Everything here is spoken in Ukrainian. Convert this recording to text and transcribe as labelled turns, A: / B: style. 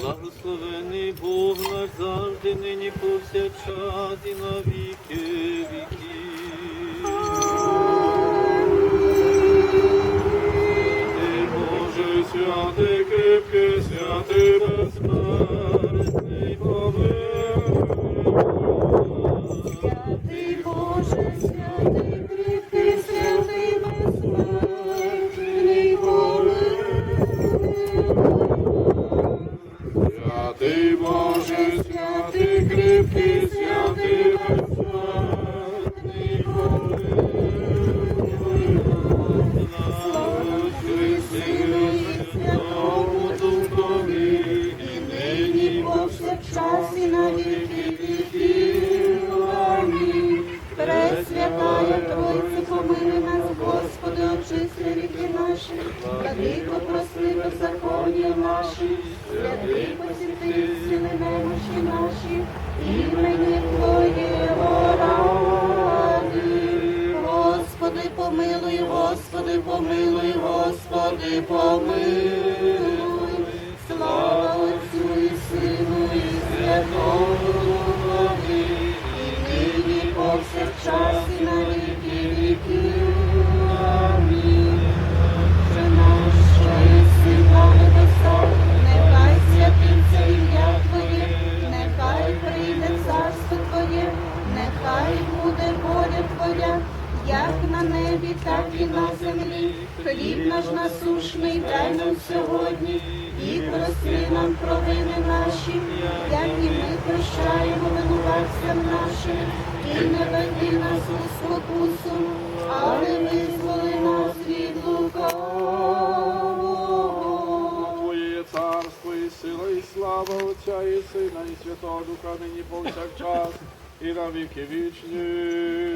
A: Благословений Бог наш завжди, нині повсякчас і навік Святий
B: Боже, святий,
A: крепкий, святий, безсмертний, нас. Христи, Святому Духові, і нині
B: повсякчас і на владико, прости беззаконня наші, святий посіти сіли немощі наші, імені Твоєго ради. Господи, помилуй, Господи, помилуй, Господи, помилуй. Твоя, як на небі, так і на землі. Хліб наш насушний дай нам сьогодні, і прости нам провини наші, як і ми прощаємо винуватцям нашим, і не веди нас у спокусу, але визволи нас від лукавого.
C: Твоє царство і сила, і слава Отця і Сина, і Святого Духа, нині повсякчас, і на віки вічні.